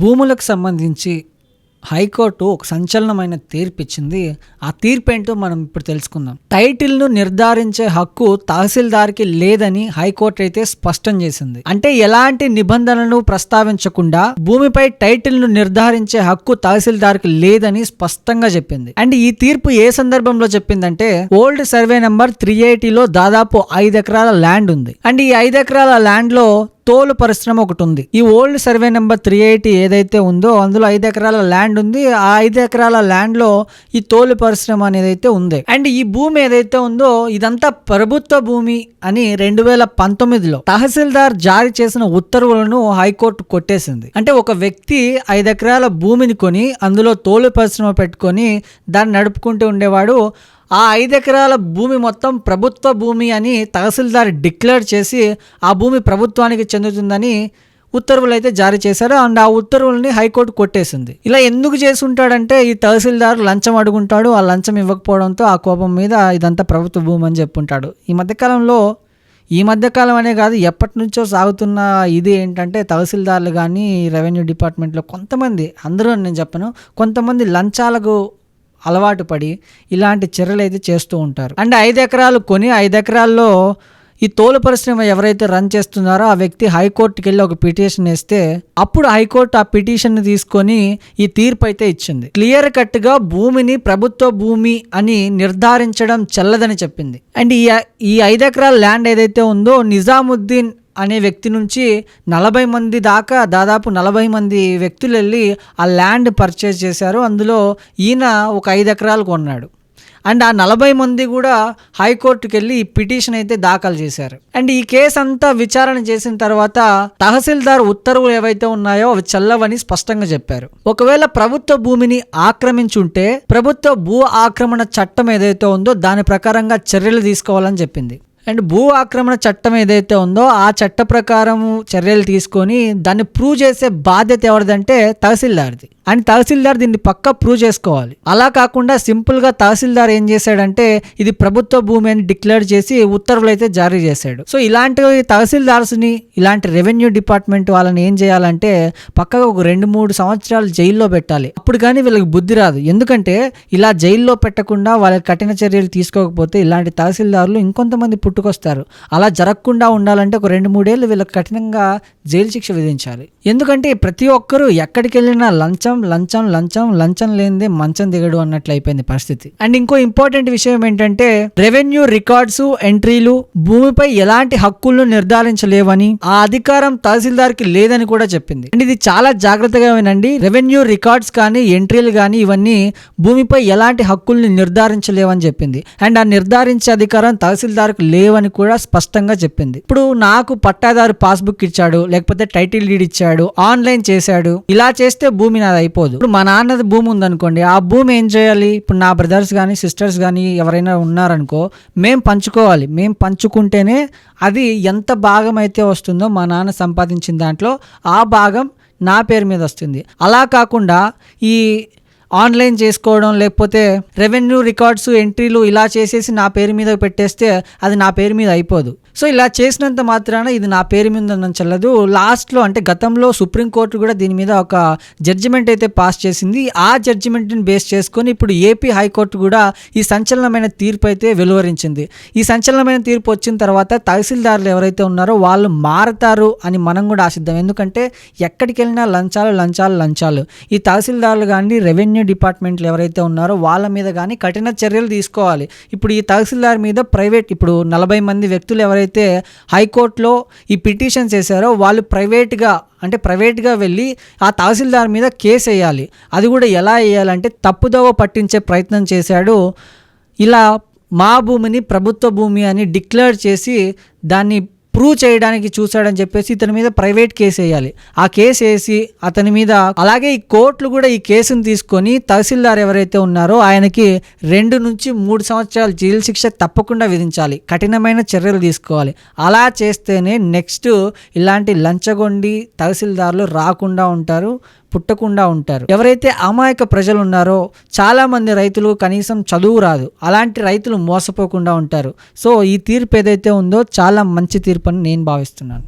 భూములకు సంబంధించి హైకోర్టు ఒక సంచలనమైన తీర్పు ఇచ్చింది ఆ తీర్పు ఏంటో మనం ఇప్పుడు తెలుసుకుందాం. టైటిల్ను నిర్ధారించే హక్కు తహసీల్దార్కి లేదని హైకోర్టు అయితే స్పష్టం చేసింది. అంటే ఎలాంటి నిబంధనలను ప్రస్తావించకుండా భూమిపై టైటిల్ను నిర్ధారించే హక్కు తహసీల్దార్కి లేదని స్పష్టంగా చెప్పింది. అండ్ ఈ తీర్పు ఏ సందర్భంలో చెప్పిందంటే ఓల్డ్ సర్వే నెంబర్ త్రీ ఎయిటీలో దాదాపు ఐదు ఎకరాల ల్యాండ్ ఉంది. అండ్ ఈ ఐదు ఎకరాల ల్యాండ్లో తోలు పరిశ్రమ ఒకటి ఉంది. ఈ old survey number three eighty ఏదైతే ఉందో అందులో ఐదు ఎకరాల ల్యాండ్ ఉంది. ఆ ఐదు ఎకరాల ల్యాండ్లో ఈ తోలు పరిశ్రమ అనేది అయితే ఉంది. అండ్ ఈ భూమి ఏదైతే ఉందో ఇదంతా ప్రభుత్వ భూమి అని రెండు వేల పంతొమ్మిదిలో తహసీల్దార్ జారీ చేసిన ఉత్తర్వులను హైకోర్టు కొట్టేసింది. అంటే ఒక వ్యక్తి ఐదు ఎకరాల భూమిని కొని అందులో తోలు పరిశ్రమ పెట్టుకొని దాన్ని నడుపుకుంటూ ఉండేవాడు. ఆ ఐదు ఎకరాల భూమి మొత్తం ప్రభుత్వ భూమి అని తహసీల్దార్ డిక్లేర్ చేసి ఆ భూమి ప్రభుత్వానికి చెందుతుందని ఉత్తర్వులు అయితే జారీ చేశారు. అండ్ ఆ ఉత్తర్వుల్ని హైకోర్టు కొట్టేసింది. ఇలా ఎందుకు చేసి ఉంటాడంటే ఈ తహసీల్దార్ లంచం అడుగుంటాడు. ఆ లంచం ఇవ్వకపోవడంతో ఆ కోపం మీద ఇదంతా ప్రభుత్వ భూమి అని చెప్పుంటాడు. ఈ మధ్యకాలంలో ఈ మధ్యకాలం అనే కాదు ఎప్పటి నుంచో సాగుతున్న ఇది ఏంటంటే తహసీల్దార్లు కానీ రెవెన్యూ డిపార్ట్మెంట్లో కొంతమంది అందరూ నేను చెప్పను కొంతమంది లంచాలకు అలవాటు పడి ఇలాంటి చర్యలు అయితే చేస్తూ ఉంటారు. అండ్ ఐదు ఎకరాలు కొని ఐదు ఎకరాల్లో ఈ తోలు పరిశ్రమ ఎవరైతే రన్ చేస్తున్నారో ఆ వ్యక్తి హైకోర్టుకి వెళ్ళి ఒక పిటిషన్ వేస్తే అప్పుడు హైకోర్టు ఆ పిటిషన్ తీసుకొని ఈ తీర్పు అయితే ఇచ్చింది. క్లియర్ కట్గా భూమిని ప్రభుత్వ భూమి అని నిర్ధారించడం చెల్లదని చెప్పింది. అండ్ ఈ ఈ ఐదు ఎకరాల ల్యాండ్ ఏదైతే ఉందో నిజాముద్దీన్ అనే వ్యక్తి నుంచి నలభై మంది దాకా దాదాపు నలభై మంది వ్యక్తులు వెళ్ళి ఆ ల్యాండ్ పర్చేజ్ చేశారు. అందులో ఈయన ఒక ఐదు ఎకరాలు కొన్నాడు. అండ్ ఆ నలభై మంది కూడా హైకోర్టుకి వెళ్ళి ఈ పిటిషన్ అయితే దాఖలు చేశారు. అండ్ ఈ కేసు అంతా విచారణ చేసిన తర్వాత తహసీల్దార్ ఉత్తర్వులు ఏవైతే ఉన్నాయో అవి చల్లవని స్పష్టంగా చెప్పారు. ఒకవేళ ప్రభుత్వ భూమిని ఆక్రమించుంటే ప్రభుత్వ భూ ఆక్రమణ చట్టం ఏదైతే ఉందో దాని ప్రకారంగా చర్యలు తీసుకోవాలని చెప్పింది. అండ్ భూ ఆక్రమణ చట్టం ఏదైతే ఉందో ఆ చట్ట ప్రకారం చర్యలు తీసుకొని దాన్ని ప్రూవ్ చేసే బాధ్యత ఎవరిదంటే తహసీల్దార్ది. అండ్ తహసీల్దార్ దీన్ని పక్క ప్రూవ్ చేసుకోవాలి. అలా కాకుండా సింపుల్గా తహసీల్దార్ ఏం చేశాడంటే ఇది ప్రభుత్వ భూమి అని డిక్లేర్ చేసి ఉత్తర్వులు అయితే జారీ చేశాడు. సో ఇలాంటి తహసీల్దార్స్ని ఇలాంటి రెవెన్యూ డిపార్ట్మెంట్ వాళ్ళని ఏం చేయాలంటే పక్కగా ఒక రెండు మూడు సంవత్సరాలు జైల్లో పెట్టాలి. అప్పుడు కానీ వీళ్ళకి బుద్ధి రాదు. ఎందుకంటే ఇలా జైల్లో పెట్టకుండా వాళ్ళకి కఠిన చర్యలు తీసుకోకపోతే ఇలాంటి తహసీల్దారులు ఇంకొంతమంది పుట్టుకొస్తారు. అలా జరగకుండా ఉండాలంటే ఒక రెండు మూడేళ్ళు వీళ్ళకి కఠినంగా జైలు శిక్ష విధించాలి. ఎందుకంటే ప్రతి ఒక్కరూ ఎక్కడికి వెళ్ళినా లంచం లంచం లంచం లంచం లేనిదే మంచం దిగడు అన్నట్లు అయిపోయింది పరిస్థితి. అండ్ ఇంకో ఇంపార్టెంట్ విషయం ఏంటంటే రెవెన్యూ రికార్డ్స్ ఎంట్రీలు భూమిపై ఎలాంటి హక్కులను నిర్ధారించలేవని ఆ అధికారం తహసీల్దార్కి లేదని కూడా చెప్పింది. అండ్ ఇది చాలా జాగ్రత్తగా వినండి. రెవెన్యూ రికార్డ్స్ కానీ ఎంట్రీలు కానీ ఇవన్నీ భూమిపై ఎలాంటి హక్కుల్ని నిర్ధారించలేవని చెప్పింది. అండ్ ఆ నిర్ధారించే అధికారం తహసీల్దార్కు లేదు. లేవని కూడా స్పష్టంగా చెప్పింది. ఇప్పుడు నాకు పట్టాదారు పాస్బుక్ ఇచ్చాడు లేకపోతే టైటిల్ డీడ్ ఇచ్చాడు ఆన్లైన్ చేశాడు ఇలా చేస్తే భూమి నాది అయిపోదు. ఇప్పుడు మా నాన్నది భూమి ఉందనుకోండి ఆ భూమి ఏం చేయాలి? ఇప్పుడు నా బ్రదర్స్ కానీ సిస్టర్స్ కానీ ఎవరైనా ఉన్నారనుకో మేం పంచుకోవాలి. మేం పంచుకుంటేనే అది ఎంత భాగం అయితే వస్తుందో మా నాన్న సంపాదించిన దాంట్లో ఆ భాగం నా పేరు మీద వస్తుంది. అలా కాకుండా ఈ ఆన్లైన్ చేసుకోవడం లేకపోతే రెవెన్యూ రికార్డ్స్ ఎంట్రీలు ఇలా చేసేసి నా పేరు మీద పెట్టేస్తే అది నా పేరు మీద అయిపోదు. సో ఇలా చేసినంత మాత్రాన ఇది నా పేరు మీద చెల్లదు. లాస్ట్లో అంటే గతంలో సుప్రీంకోర్టు కూడా దీని మీద ఒక జడ్జిమెంట్ అయితే పాస్ చేసింది. ఆ జడ్జిమెంట్ని బేస్ చేసుకొని ఇప్పుడు ఏపీ హైకోర్టు కూడా ఈ సంచలనమైన తీర్పు అయితే వెలువరించింది. ఈ సంచలనమైన తీర్పు వచ్చిన తర్వాత తహసీల్దారులు ఎవరైతే ఉన్నారో వాళ్ళు మారతారు అని మనం కూడా ఆశిద్దాం. ఎందుకంటే ఎక్కడికి వెళ్ళినా లంచాలు లంచాలు లంచాలు. ఈ తహసీల్దారులు కానీ రెవెన్యూ డిపార్ట్మెంట్లు ఎవరైతే ఉన్నారో వాళ్ళ మీద కానీ కఠిన చర్యలు తీసుకోవాలి. ఇప్పుడు ఈ తహసీల్దార్ మీద ప్రైవేట్ ఇప్పుడు నలభై మంది వ్యక్తులు ఎవరైతే హైకోర్టులో ఈ పిటిషన్స్ వేశారో వాళ్ళు ప్రైవేట్గా అంటే ప్రైవేట్గా వెళ్ళి ఆ తహసీల్దార్ మీద కేసు వేయాలి. అది కూడా ఎలా వేయాలంటే తప్పుదోవ పట్టించే ప్రయత్నం చేశాడు. ఇలా మా భూమిని ప్రభుత్వ భూమి అని డిక్లేర్ చేసి దాన్ని ప్రూవ్ చేయడానికి చూశాడని చెప్పేసి ఇతని మీద ప్రైవేట్ కేసు వేయాలి. ఆ కేసు వేసి అతని మీద అలాగే ఈ కోర్టులు కూడా ఈ కేసును తీసుకొని తహసీల్దార్ ఎవరైతే ఉన్నారో ఆయనకి రెండు నుంచి మూడు సంవత్సరాలు జైలు శిక్ష తప్పకుండా విధించాలి. కఠినమైన చర్యలు తీసుకోవాలి. అలా చేస్తేనే నెక్స్ట్ ఇలాంటి లంచగొండి తహసీల్దార్లు రాకుండా ఉంటారు. పుట్టకుండా ఉంటారు. ఎవరైతే అమాయక ప్రజలు ఉన్నారో చాలా మంది రైతులు కనీసం చదువు రాదు. అలాంటి రైతులు మోసపోకుండా ఉంటారు. సో ఈ తీర్పు ఏదైతే ఉందో చాలా మంచి తీర్పు అని నేను భావిస్తున్నాను.